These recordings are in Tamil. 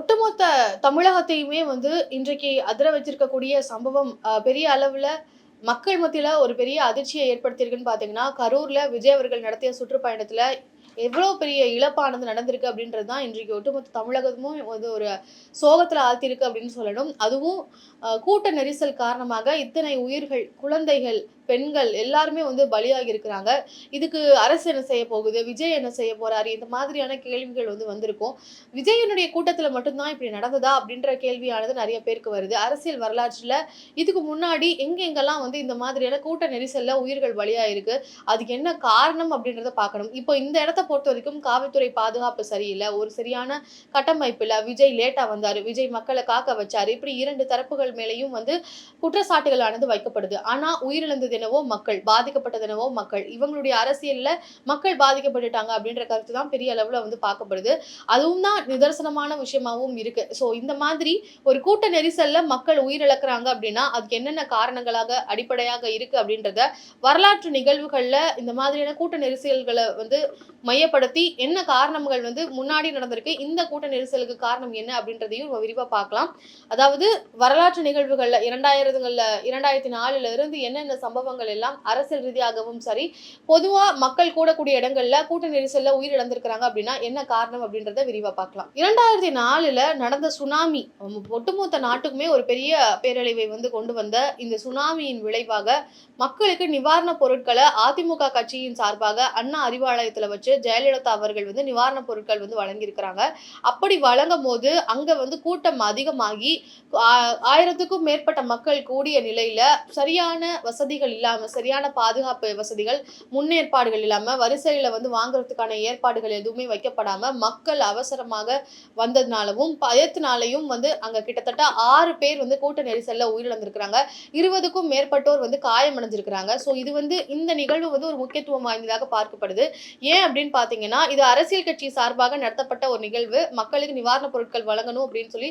ஒட்டுமொத்த தமிழகத்தையுமே வந்து இன்றைக்கு அதிர வச்சிருக்கக்கூடிய சம்பவம் பெரிய அளவுல மக்கள் மத்தியில ஒரு பெரிய அதிர்ச்சியை ஏற்படுத்தியிருக்குன்னு பாத்தீங்கன்னா கரூர்ல விஜய் அவர்கள் நடத்திய சுற்றுப்பயணத்துல எவ்வளவு பெரிய இழப்பானது நடந்திருக்கு அப்படின்றது தான் இன்றைக்கு ஒட்டுமொத்த தமிழகமும் வந்து ஒரு சோகத்துல ஆழ்த்தியிருக்கு அப்படின்னு சொல்லணும். அதுவும் கூட்ட நெரிசல் காரணமாக இத்தனை உயிர்கள் குழந்தைகள் பெண்கள் எல்லாருமே வந்து பலியாகி இருக்கிறாங்க. இதுக்கு அரசு என்ன செய்ய போகுது? விஜய் என்ன செய்ய போறாரு? இந்த மாதிரியான கேள்விகள் வந்து வந்திருக்கும். விஜயனுடைய கூட்டத்துல மட்டும்தான் இப்படி நடந்ததா அப்படின்ற கேள்வியானது நிறைய பேருக்கு வருது. அரசியல் வரலாற்றுல இதுக்கு முன்னாடி எங்க எங்கெல்லாம் வந்து இந்த மாதிரியான கூட்ட நெரிசல்ல உயிர்கள் பலியாயிருக்கு? அதுக்கு என்ன காரணம் அப்படின்றத பார்க்கணும். இப்போ இந்த இடத்த பொறுத்த வரைக்கும் காவல்துறை பாதுகாப்பு சரியில்லை. ஒரு சரியான கட்டமைப்பு விஜய் லேட்டா வந்தாரு. விஜய் மக்களை காக்க வச்சாரு. இப்படி இரண்டு தரப்புகள் மேலேயும் வந்து குற்றச்சாட்டுகளானது வைக்கப்படுது. ஆனா உயிரிழந்தது என்னவோ மக்கள் பாதிக்கப்பட்டதெனவோ மக்கள். இவங்களுடைய அரசியல்ல மக்கள் பாதிக்கப்பட்டுட்டாங்க அப்படின்ற கருத்து தான் பெரிய அளவுல வந்து பார்க்கப்படுது. அதுவும் தான் நிதர்சனமான விஷயமாவும் இருக்கு. ஸோ இந்த மாதிரி ஒரு கூட்ட நெரிசல்ல மக்கள் உயிரிழக்கிறாங்க அப்படின்னா அதுக்கு என்னென்ன காரணங்களாக அடிப்படையாக இருக்கு அப்படின்றத வரலாற்று நிகழ்வுகள்ல இந்த மாதிரியான கூட்ட நெரிசல்களை வந்து மையப்படுத்தி என்ன காரணங்கள் வந்து முன்னாடி நடந்திருக்கு இந்த கூட்ட நெரிசலுக்கு காரணம் என்ன அப்படின்றதையும் நம்ம விரிவா பார்க்கலாம். அதாவது வரலாற்று நிகழ்வுகள்ல இரண்டாயிரத்துகள்ல இரண்டாயிரத்தி நாலுல இருந்து என்னென்ன சம்பவங்கள் எல்லாம் அரசியல் ரீதியாகவும் சரி பொதுவா மக்கள் கூடக்கூடிய இடங்கள்ல கூட்ட நெரிசல்ல உயிரிழந்திருக்கிறாங்க அப்படின்னா என்ன காரணம் அப்படின்றத விரிவா பார்க்கலாம். இரண்டாயிரத்தி நாலுல நடந்த சுனாமி ஒட்டுமொத்த நாட்டுக்குமே ஒரு பெரிய பேரழிவை வந்து கொண்டு வந்த இந்த சுனாமியின் விளைவாக மக்களுக்கு நிவாரணப் பொருட்களை அதிமுக கட்சியின் சார்பாக அண்ணா அறிவாலயத்துல வச்சு ஜெயலலிதா அவர்கள் வந்து நிவாரணப் பொருட்கள் வந்து வழங்கியிருக்கிறாங்க. அப்படி வழங்கும் போது அங்க வந்து கூட்டம் அதிகமாகி ஆ- ஆயிரத்துக்கும் மேற்பட்ட மக்கள் கூடிய நிலையில சரியான வசதிகள் இல்லாம சரியான பாதுகாப்பு வசதிகள் முன்னேற்பாடுகள் இல்லாம வரிசையில வந்து வாங்குறதுக்கான ஏற்பாடுகள் எதுவுமே வைக்கப்படாம மக்கள் அவசரமாக வந்ததுனாலவும் பயத்தினாலையும் வந்து அங்க கிட்டத்தட்ட ஆறு பேர் வந்து கூட்ட நெரிசல்ல உயிரிழந்திருக்கிறாங்க. இருபதுக்கும் மேற்பட்டோர் வந்து காயமடைஞ்சிருக்கிறாங்க. ஸோ இது வந்து இந்த நிகழ்வு வந்து ஒரு முக்கியத்துவம் வாய்ந்ததாக பார்க்கப்படுது. ஏன் அப்படின்னு பாத்தீங்கன்னா இது அரசியல் கட்சி சார்பாக நடத்தப்பட்ட ஒரு நிகழ்வு. மக்களுக்கு நிவாரணப் பொருட்கள் வழங்கணும் அப்படின்னு சொல்லி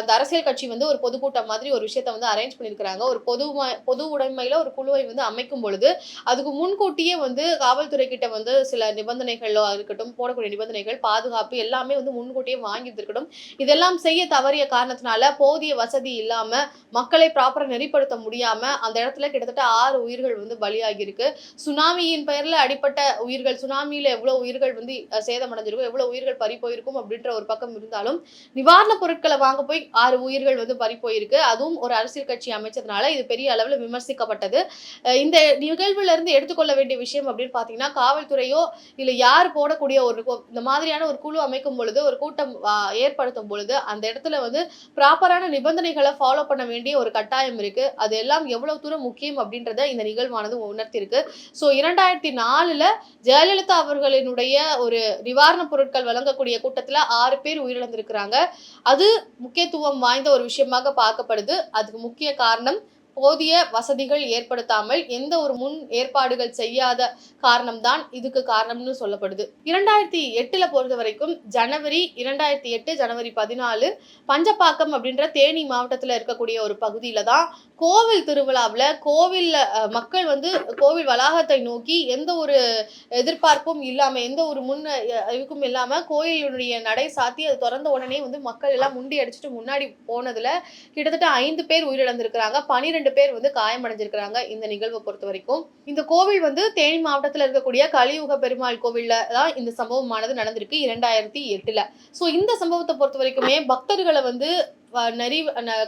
அந்த அரசியல் கட்சி வந்து ஒரு பொதுக்கூட்டம் மாதிரி ஒரு விஷயத்த வந்து அரேஞ்ச் பண்ணியிருக்கிறாங்க. ஒரு பொது பொது உடைமை உடைமையில ஒரு குழுவை வந்து அமைக்கும் பொழுது அதுக்கு முன்கூட்டியே வந்து காவல்துறை கிட்ட வந்து சில நிபந்தனைகளோ இருக்கட்டும் போடக்கூடிய நிபந்தனைகள் பாதுகாப்பு எல்லாமே வந்து முன்கூட்டியே வாங்கி இருக்கட்டும். இதெல்லாம் செய்ய தவறிய காரணத்தினால போதிய வசதி இல்லாம மக்களை ப்ராப்பரா நெறிப்படுத்த முடியாம அந்த இடத்துல கிட்டத்தட்ட ஆறு உயிர்கள் வந்து பலியாகி இருக்கு சுனாமியின் பெயர்ல அடிப்பட்ட உயிர்கள் சுனாமியில எவ்வளவு உயிர்கள் வந்து சேதமடைஞ்சிருக்கும் எவ்வளவு உயிர்கள் பறி போயிருக்கும் அப்படின்ற ஒரு பக்கம் இருந்தாலும் நிவாரணப் பொருட்களை வாங்க போய் ஆறு உயிர்கள் வந்து பறி போயிருக்கு. அதுவும் ஒரு அரசியல் கட்சி அமைச்சதுனால இது பெரிய அளவில் விமர்சிக்கப்பட்ட அஹ் இந்த நிகழ்வுல இருந்து எடுத்துக்கொள்ள வேண்டிய விஷயம் அப்படின்னு பாத்தீங்கன்னா காவல்துறையோ இல்ல யார் போடக்கூடிய ஒரு இந்த மாதிரியான ஒரு குழு அமைக்கும் பொழுது ஒரு கூட்டம் ஏற்படுத்தும் பொழுது அந்த இடத்துல வந்து ப்ராப்பரான நிபந்தனைகளை ஃபாலோ பண்ண வேண்டிய ஒரு கட்டாயம் இருக்கு. அது எல்லாம் எவ்வளவு தூரம் முக்கியம் அப்படின்றத இந்த நிகழ்வானது உணர்த்திருக்கு. ஸோ இரண்டாயிரத்தி நாலுல ஜெயலலிதா அவர்களினுடைய ஒரு நிவாரணப் பொருட்கள் வழங்கக்கூடிய கூட்டத்துல ஆறு பேர் உயிரிழந்திருக்கிறாங்க. அது முக்கியத்துவம் வாய்ந்த ஒரு விஷயமாக பார்க்கப்படுது. அதுக்கு முக்கிய காரணம் போதிய வசதிகள் ஏற்படுத்தாமல் எந்த ஒரு முன் ஏற்பாடுகள் செய்யாத காரணம்தான் இதுக்கு காரணம்னு சொல்லப்படுது. இரண்டாயிரத்தி எட்டுல பொறுத்த வரைக்கும் ஜனவரி இரண்டாயிரத்தி எட்டு ஜனவரி பதினாலு பஞ்சப்பாக்கம் அப்படின்ற தேனி மாவட்டத்துல இருக்கக்கூடிய ஒரு பகுதியில தான் கோவில் திருவிழாவில் கோவில்ல மக்கள் வந்து கோவில் வளாகத்தை நோக்கி எந்த ஒரு எதிர்பார்ப்பும் இல்லாம எந்த ஒரு முன் இதுக்கும் இல்லாம கோயிலுடைய நடை சாத்தி அது திறந்த உடனே வந்து மக்கள் எல்லாம் முண்டி அடிச்சுட்டு முன்னாடி போனதுல கிட்டத்தட்ட ஐந்து பேர் உயிரிழந்திருக்கிறாங்க. பனிரெண்டு பேர் வந்து காயமடைஞ்சிருக்கிறாங்க இந்த நிகழ்வை பொறுத்த வரைக்கும். இந்த கோவில் வந்து தேனி மாவட்டத்தில் இருக்கக்கூடிய கலியுக பெருமாள் கோவில்ல தான் இந்த சம்பவமானது நடந்திருக்கு இரண்டாயிரத்தி எட்டுல. சோ இந்த சம்பவத்தை பொறுத்த வரைக்குமே பக்தர்களை வந்து நெறி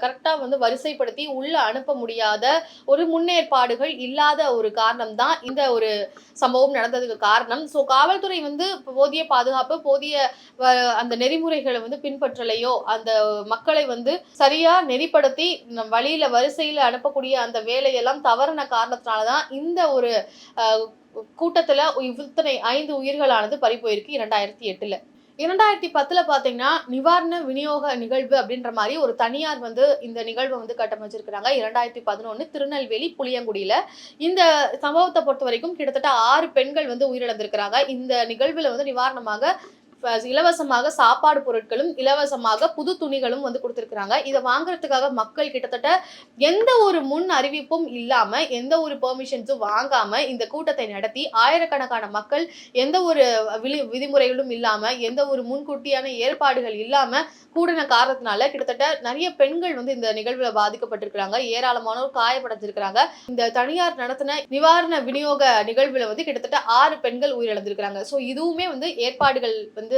கரெக்டாக வந்து வரிசைப்படுத்தி உள்ள அனுப்ப முடியாத ஒரு முன்னேற்பாடுகள் இல்லாத ஒரு காரணம் தான் இந்த ஒரு சம்பவம் நடந்ததுக்கு காரணம். ஸோ காவல்துறை வந்து போதிய பாதுகாப்பு போதிய வ- அந்த நெறிமுறைகளை வந்து பின்பற்றலையோ அந்த மக்களை வந்து சரியா நெறிப்படுத்தி நம் வழியில வரிசையில் அனுப்பக்கூடிய அந்த வேலையெல்லாம் தவறின காரணத்தினால தான் இந்த ஒரு கூட்டத்தில் கூட்டத்துல இத்தனை ஐந்து உயிர்களானது பறி போயிருக்கு இரண்டாயிரத்தி எட்டுல. இரண்டாயிரத்தி பத்துல பாத்தீங்கன்னா நிவாரண விநியோக நிகழ்வு அப்படின்ற மாதிரி ஒரு தனியார் வந்து இந்த நிகழ்வை வந்து கட்டமைச்சிருக்கிறாங்க. இரண்டாயிரத்தி பதினொன்னு திருநெல்வேலி புளியங்குடியில. இந்த சம்பவத்தை பொறுத்த வரைக்கும் கிட்டத்தட்ட ஆறு பெண்கள் வந்து உயிரிழந்திருக்கிறாங்க. இந்த நிகழ்வுல வந்து நிவாரணமாக இலவசமாக சாப்பாடு பொருட்களும் இலவசமாக புது துணிகளும் வந்து கொடுத்துருக்குறாங்க. இதை வாங்குறதுக்காக மக்கள் கிட்டத்தட்ட எந்த ஒரு முன் அறிவிப்பும் இல்லாம எந்த ஒரு பெர்மிஷன்ஸும் வாங்காம இந்த கூட்டத்தை நடத்தி ஆயிரக்கணக்கான மக்கள் எந்த ஒரு விழி விதிமுறைகளும் இல்லாம எந்த ஒரு முன்கூட்டியான ஏற்பாடுகள் இல்லாம கூடின காரணத்தினால கிட்டத்தட்ட நிறைய பெண்கள் வந்து இந்த நிகழ்வுல பாதிக்கப்பட்டிருக்கிறாங்க. ஏராளமானோர் காயப்படைஞ்சிருக்கிறாங்க இந்த தனியார் நடத்தின நிவாரண விநியோக நிகழ்வுல வந்து கிட்டத்தட்ட ஆறு பெண்கள் உயிரிழந்திருக்கிறாங்க. ஸோ இதுவுமே வந்து ஏற்பாடுகள் வந்து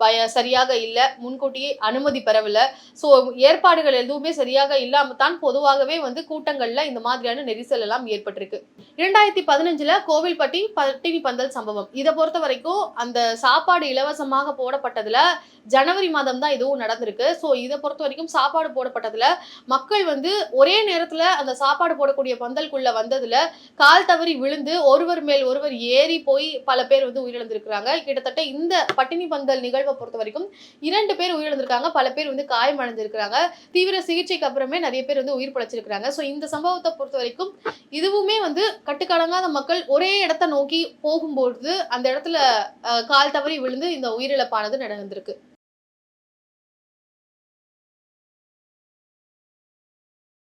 பய சரியாக இல்லை முன்கூட்டியே அனுமதி பெறவில்லை. ஸோ ஏற்பாடுகள் எதுவுமே சரியாக இல்லாமல் தான் பொதுவாகவே வந்து கூட்டங்களில் இந்த மாதிரியான நெரிசல் எல்லாம் ஏற்பட்டிருக்கு. இரண்டாயிரத்தி பதினஞ்சில் கோவில்பட்டி பட்டினி பந்தல் சம்பவம். இதை பொறுத்த வரைக்கும் அந்த சாப்பாடு இலவசமாக போடப்பட்டதில் ஜனவரி மாதம் தான் இதுவும் நடந்திருக்கு. ஸோ இதை பொறுத்த வரைக்கும் சாப்பாடு போடப்பட்டதில் மக்கள் வந்து ஒரே நேரத்தில் அந்த சாப்பாடு போடக்கூடிய பந்தல்குள்ளே வந்ததில் கால் தவறி விழுந்து ஒருவர் மேல் ஒருவர் ஏறி போய் பல பேர் வந்து உயிரிழந்திருக்கிறாங்க. கிட்டத்தட்ட இந்த பட்டினி பந்தல் நிகழ்வை பொறுத்த வரைக்கும் இரண்டு பேர் உயிரிழந்திருக்காங்க பல பேர் வந்து காயமடைஞ்சிருக்கிறாங்க தீவிர சிகிச்சைக்கு அப்புறமே நிறைய பேர் வந்து உயிர் பிழைச்சிருக்கிறாங்க. ஸோ இந்த சம்பவத்தை பொறுத்த வரைக்கும் இதுவுமே வந்து கட்டுக்கடங்காத மக்கள் ஒரே இடத்த நோக்கி போகும்போது அந்த இடத்துல கால் தவறி விழுந்து இந்த உயிரிழப்பானது நடந்திருக்கு.